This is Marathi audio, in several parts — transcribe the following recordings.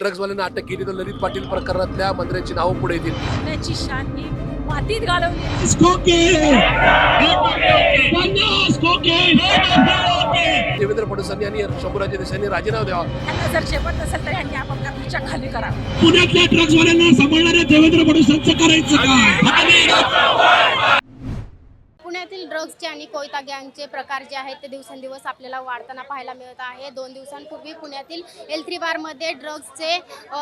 ड्रग्जवाल्यांना अटक केली तर ललित पाटील प्रकरणातल्या मंत्र्यांची नावं पुढे येतील. पुण्याची शान ही मातीत घालवली? देवेंद्र फडणवीसांनी आणि शंभूराजे देसाईंनी राजीनामा द्यावा. त्यांना जर झेपत नसेल तर यांनी आपापल्या खुर्च्या खाली करावं. पुण्यातल्या ड्रग्जवाल्यांना सांभाळणाऱ्या देवेंद्र फडणवीसांचं करायचं काय? पुण्यातील ड्रग्सचे आणि कोयता गँगचे प्रकार जे आहेत ते दिवसेंदिवस आपल्याला वाढताना पाहायला मिळत आहे. दोन दिवसांपूर्वी पुण्यातील एल थ्री बारमध्ये ड्रग्सचे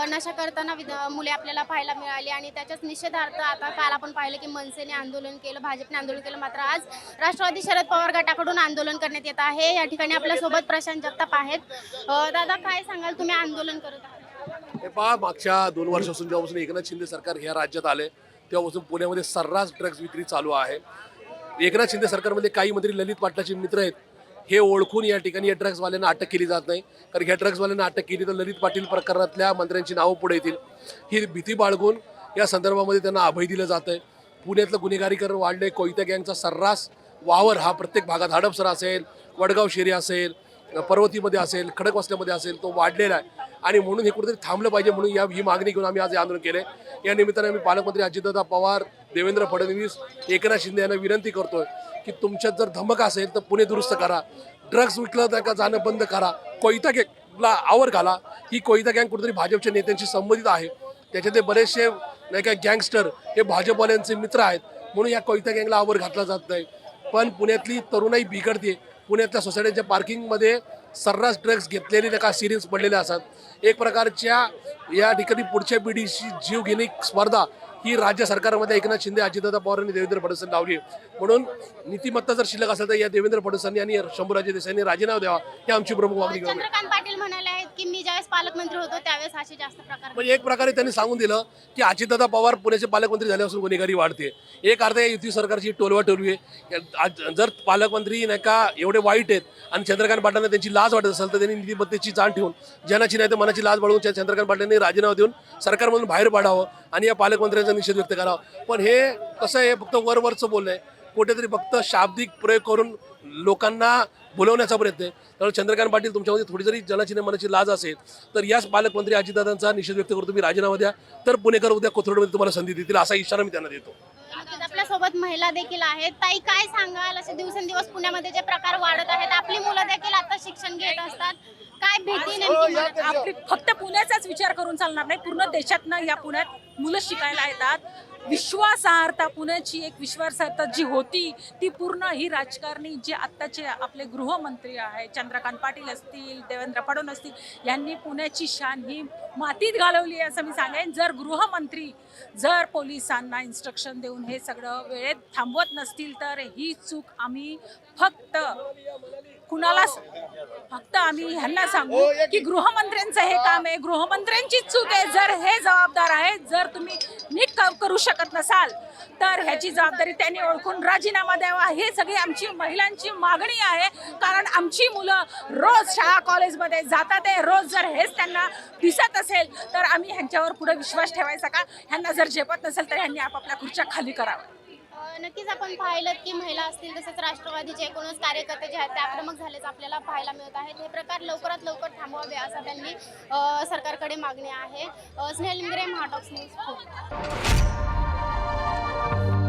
नशा करताना विद मुले आपल्याला पाहायला मिळाली आणि त्याच्याच निषेधार्थ आता काल आपण पाहिलं की मनसेने आंदोलन केलं भाजपने आंदोलन केलं. मात्र आज राष्ट्रवादी शरद पवार गटाकडून आंदोलन करण्यात येत आहे. या ठिकाणी आपल्यासोबत प्रशांत जगताप आहेत. दादा काय सांगाल? तुम्ही आंदोलन करत आहात. हे पहा मागच्या दोन वर्षापासून जेव्हापासून एकनाथ शिंदे सरकार ह्या राज्यात आले तेव्हापासून पुण्यामध्ये सर्रास ड्रग्ज विक्री चालू आहे. एकनाथ शिंदे सरकारमध्ये काही मंत्री ललित पाटलाचे मित्र आहेत. हे ओळखून या ठिकाणी या ड्रग्जवाल्यांना अटक केली जात नाही. कारण या ड्रग्जवाल्यांना अटक केली तर ललित पाटील प्रकरणातल्या मंत्र्यांची नावं पुढे येतील. ही भीती बाळगून या संदर्भामध्ये त्यांना अभय दिलं जात आहे. पुण्यातलं गुन्हेगारीकरण वाढले कोयत्या गँगचा सर्रास वावर हा प्रत्येक भागात हडपसर असेल वडगाव शेरी असेल पर्वतीमध्ये असेल खडकवासल्यामध्ये असेल तो वाढलेला आहे. आणि म्हणून हे कुठेतरी थांबलं पाहिजे म्हणून या ही मागणी घेऊन आम्ही आज आंदोलन केले या निमित्ताने आम्ही पालकमंत्री अजितदादा पवार देवेंद्र फडणवीस एकनाथ शिंदे यांना विनंती करतोय की तुमच्यात जर धमक असेल तर पुणे दुरुस्त करा. ड्रग्ज विकलं तर का जाणं बंद करा. कोयता गँगला आवर घाला. ही कोयता गँग कुठेतरी भाजपच्या नेत्यांशी संबंधित आहे. त्याच्यातले बरेचसे नाही का गँगस्टर हे भाजपवाल्यांचे मित्र आहेत. म्हणून या कोयता गँगला आवर घातला जात नाही. पण पुण्यातली तरुणाई बिघडते. पुण्यातल्या सोसायटीच्या पार्किंगमध्ये सर्रास ड्रग्ज घेतलेले त्या का सिरिंज पडलेले असतात. एक प्रकारच्या या ठिकाणी पुढच्या पिढीशी जीव घेणे स्पर्धा. ही राज्य सरकारमध्ये एकनाथ शिंदे अजितदादा पवार आणि देवेंद्र फडणवीसांनी लावली. म्हणून नीतिमत्ता जर शिल्लक असेल तर या देवेंद्र फडणवीसांनी आणि शंभूराजे देसाईंनी राजीनामा द्यावा. ही आमची प्रमुख मागणी चंद्रकांत पाटील म्हणाले आहेत की मी ज्यावेळेस पालकमंत्री होतो त्यावेळेस असे जास्त प्रकार म्हणजे एक प्रकारे त्यांनी सांगून दिलं की अजितदादा पवार पुण्याचे पालकमंत्री झाल्यापासून गुन्हेगारी वाढते. एक अर्थ या युती सरकारची टोलवा टोलवी आहे. जर पालकमंत्री नाही का एवढे वाईट आहेत आणि चंद्रकांत पाटलांना त्यांची लाज वाटत असेल तर त्यांनी नीतिमत्तेची जाण ठेवून जनाची नाही तर मनाची लाज बाळगून चंद्रकांत पाटलांनी राजीनामा देऊन सरकारमधून बाहेर पाडावं आणि या पालकमंत्र्यांचा निषेध व्यक्त करावा. पण हे कसं आहे फक्त वरवरचं बोलणं आहे. कुठेतरी फक्त शाब्दिक प्रयोग करून लोकांना बोलवण्याचा प्रयत्न आहे. त्यामुळे चंद्रकांत पाटील तुमच्यामध्ये थोडी जरी जनाची मनाची लाज असेल तर याच पालकमंत्री अजितदादांचा निषेध व्यक्त करतो तुम्ही राजीनामा द्या. तर पुणेकर उद्या कोथरूडमध्ये तुम्हाला संधी देतील असा इशारा मी त्यांना देतो. आपल्यासोबत महिला देखील आहेत. ताई काय सांगाल? असे दिवसेंदिवस पुण्यामध्ये जे प्रकार वाढत आहेत आपली मुलं देखील आता शिक्षण घेत असतात. काय भीती नेमकी? आपली फक्त पुण्याचाच विचार करून चालणार नाही पूर्ण देशातनं या पुण्यात मुलं शिकायला येतात. विश्वासार्हता पुण्याची एक विश्वासार्हता जी होती ती पूर्ण ही राजकारणी जे आत्ताचे आपले गृहमंत्री आहे चंद्रकांत पाटील असतील देवेंद्र फडणवीस असतील यांनी पुण्याची शान ही मातीत घालवली आहे असं मी सांगेन. जर गृहमंत्री जर पोलिसांना इन्स्ट्रक्शन देऊन हे सगळं वेळेत थांबवत नसतील तर ही चूक आम्ही फक्त कुणाला फक्त आम्ही ह्यांना सांगू की गृहमंत्र्यांचं हे काम आहे. गृहमंत्र्यांचीच चूक आहे. जर हे जबाबदार आहे जर तुम्ही नीट करू शकत नसाल तर ह्याची जबाबदारी त्यांनी ओळखून राजीनामा द्यावा. हे सगळी आमची महिलांची मागणी आहे. कारण आमची मुलं रोज शाळा कॉलेजमध्ये जातात आहे. रोज जर हेच त्यांना दिसत असेल तर आम्ही ह्यांच्यावर पुढे विश्वास ठेवायचा का? ह्यांना जर झेपत नसेल तर ह्यांनी आपापल्या खुर्च्या खाली कराव्या. नक्कीच आपण पाहिलं की महिला असतील तसेच राष्ट्रवादीचे एकूणच कार्यकर्ते जे आहेत ते आक्रमक झालेच आपल्याला पाहायला मिळत आहेत. हे प्रकार लवकरात लवकर थांबवावे असं त्यांनी सरकारकडे मागणी आहे. अं, स्नेहल इंगरे महाटॉक्स न्यूज Bye.